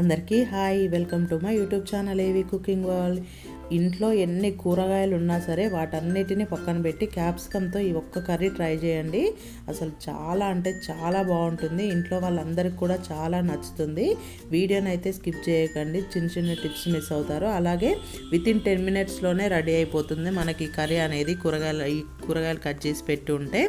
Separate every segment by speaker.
Speaker 1: అందరికీ hi welcome to my YouTube channel AV cooking world. ఇంట్లో ఎన్ని కూరగాయలు ఉన్నా సరే వాటన్నిటిని పక్కన పెట్టి క్యాప్సికమ్తో ఈ ఒక్క కర్రీ ట్రై చేయండి. అసలు చాలా అంటే చాలా బాగుంటుంది. ఇంట్లో వాళ్ళందరికీ కూడా చాలా నచ్చుతుంది. వీడియోని అయితే స్కిప్ చేయకండి. చిన్న చిన్న టిప్స్ మిస్ అవుతారు. అలాగే విత్ ఇన్ టెన్ మినిట్స్లోనే రెడీ అయిపోతుంది మనకి కర్రీ అనేది కూరగాయలు ఈ కూరగాయలు కట్ చేసి పెట్టి ఉంటే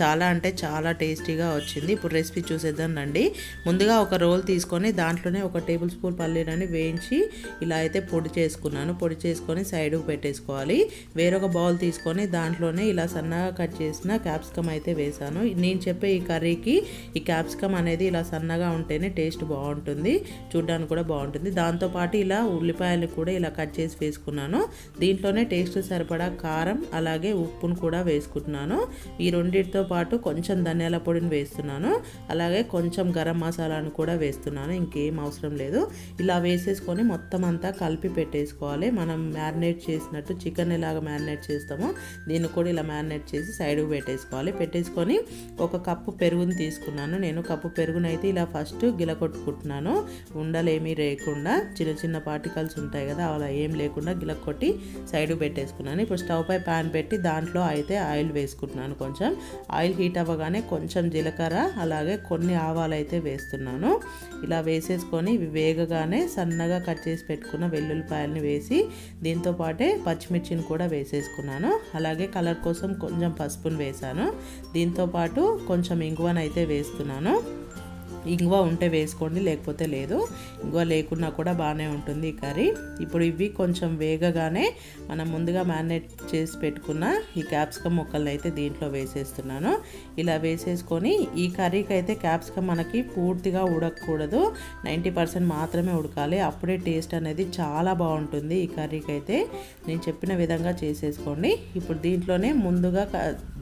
Speaker 1: చాలా అంటే చాలా టేస్టీగా వచ్చింది. ఇప్పుడు రెసిపీ చూసేద్దాం రండి. ముందుగా ఒక రోల్ తీసుకొని దాంట్లోనే ఒక టేబుల్ స్పూన్ పల్లీలని వేయించి ఇలా అయితే పొడి చేసుకున్నాను. పొడి చేసుకొని సైడ్కి పెట్టేసుకోవాలి. వేరొక బౌల్ తీసుకొని దాంట్లోనే ఇలా సన్నగా కట్ చేసిన క్యాప్సికమ్ అయితే వేసాను నేను చెప్పే ఈ కర్రీకి ఈ క్యాప్సికమ్ అనేది ఇలా సన్నగా ఉంటేనే టేస్ట్ బాగుంటుంది. చూడడానికి కూడా బాగుంటుంది. దాంతోపాటు ఇలా ఉల్లిపాయలు కూడా ఇలా కట్ చేసి వేసుకున్నాను. దీంట్లోనే టేస్ట్ సరిపడా కారం అలాగే ఉప్పును కూడా వేసుకుంటున్నాను. ఈ రెండింటితో పాటు కొంచెం ధనియాల పొడిని వేస్తున్నాను. అలాగే కొంచెం గరం మసాలాను కూడా వేస్తున్నాను. ఇంకేం అవసరం లేదు. ఇలా వేసేసుకొని మొత్తం అంతా కలిపి పెట్టేసుకోవాలి. మనం మ్యారినేట్ చేసినట్టు చికెన్ ఎలాగ మ్యారినేట్ చేస్తామో దీన్ని కూడా ఇలా మ్యారినేట్ చేసి సైడ్కి పెట్టేసుకోవాలి. పెట్టేసుకొని ఒక కప్పు పెరుగుని తీసుకున్నాను. నేను కప్పు పెరుగునైతే ఇలా ఫస్ట్ గిల కొట్టుకుంటున్నాను ఉండలేమీ లేకుండా చిన్న చిన్న పార్టికల్స్ ఉంటాయి కదా అలా ఏం లేకుండా గిలకొట్టి సైడ్ పెట్టేసుకున్నాను. ఇప్పుడు స్టవ్ పై ప్యాన్ పెట్టి దాంట్లో అయితే అయితే ఆయిల్ వేసుకుంటున్నాను కొంచెం. ఆయిల్ హీట్ అవ్వగానే కొంచెం జీలకర్ర అలాగే కొన్ని ఆవాలు అయితే వేస్తున్నాను. ఇలా వేసేసుకొని ఇవి వేగగానే సన్నగా కట్ చేసి పెట్టుకున్న వెల్లుల్లిపాయలని వేసి దీంతో పాటే పచ్చిమిర్చిని కూడా వేసేసుకున్నాను. అలాగే కలర్ కోసం కొంచెం పసుపుని వేసాను దీంతో పాటు కొంచెం ఇంగువనైతే వేస్తున్నాను. ఇంగువ ఉంటే వేసుకోండి లేకపోతే లేదు. ఇంగువ లేకున్నా కూడా బాగానే ఉంటుంది ఈ కర్రీ. ఇప్పుడు ఇవి కొంచెం వేగగానే మనం ముందుగా మ్యారినేట్ చేసి పెట్టుకున్న ఈ క్యాప్సికమ్ ముక్కల్ని అయితే దీంట్లో వేసేస్తున్నాను. ఇలా వేసేసుకొని ఈ కర్రీకి అయితే క్యాప్సికమ్ మనకి పూర్తిగా ఉడకకూడదు. నైంటీ పర్సెంట్ మాత్రమే ఉడకాలి. అప్పుడే టేస్ట్ అనేది చాలా బాగుంటుంది ఈ కర్రీకి అయితే నేను చెప్పిన విధంగా చేసేసుకోండి. ఇప్పుడు దీంట్లోనే ముందుగా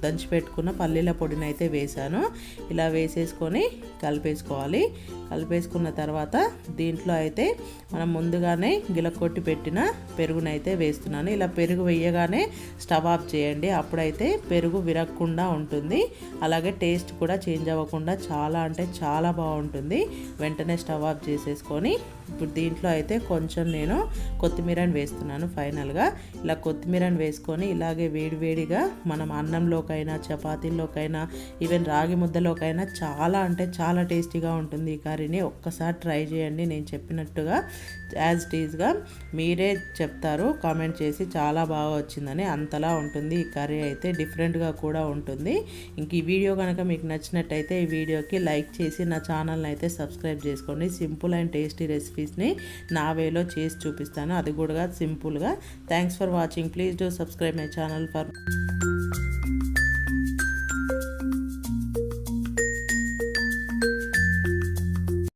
Speaker 1: దంచి పెట్టుకున్న పల్లీల పొడిని అయితే వేసాను ఇలా వేసేసుకొని కలిపేసుకోవాలి. కలిపేసుకున్న తర్వాత దీంట్లో అయితే మనం ముందుగానే గిలకొట్టి పెట్టిన పెరుగునైతే వేస్తున్నాను. ఇలా పెరుగు వేయగానే స్టవ్ ఆఫ్ చేయండి. అప్పుడైతే పెరుగు విరగకుండా ఉంటుంది. అలాగే టేస్ట్ కూడా చేంజ్ అవ్వకుండా చాలా అంటే చాలా బాగుంటుంది. వెంటనే స్టవ్ ఆఫ్ చేసేసుకొని ఇప్పుడు దీంట్లో అయితే కొంచెం నేను కొత్తిమీరని వేస్తున్నాను ఫైనల్గా. ఇలా కొత్తిమీరని వేసుకొని ఇలాగే వేడివేడిగా మనం అన్నంలోకైనా చపాతీల్లోకైనా ఈవెన్ రాగి ముద్దలోకైనా చాలా అంటే చాలా టేస్టీగా ఉంటుంది ఈ కర్రీని. ఒక్కసారి ట్రై చేయండి. నేను చెప్పినట్టుగా యాజ్ టీజ్గా మీరే చెప్తారు. కామెంట్ చేసి చాలా బాగా వచ్చిందని అంతలా ఉంటుంది. ఈ కర్రీ అయితే డిఫరెంట్గా కూడా ఉంటుంది. ఇంక ఈ వీడియో కనుక మీకు నచ్చినట్టయితే ఈ వీడియోకి లైక్ చేసి నా ఛానల్ని అయితే సబ్స్క్రైబ్ చేసుకోండి. సింపుల్ అండ్ టేస్టీ రెసిపీస్ని నా వేలో చేసి చూపిస్తాను. అది కూడా సింపుల్గా. Thanks for watching. Please do subscribe my channel for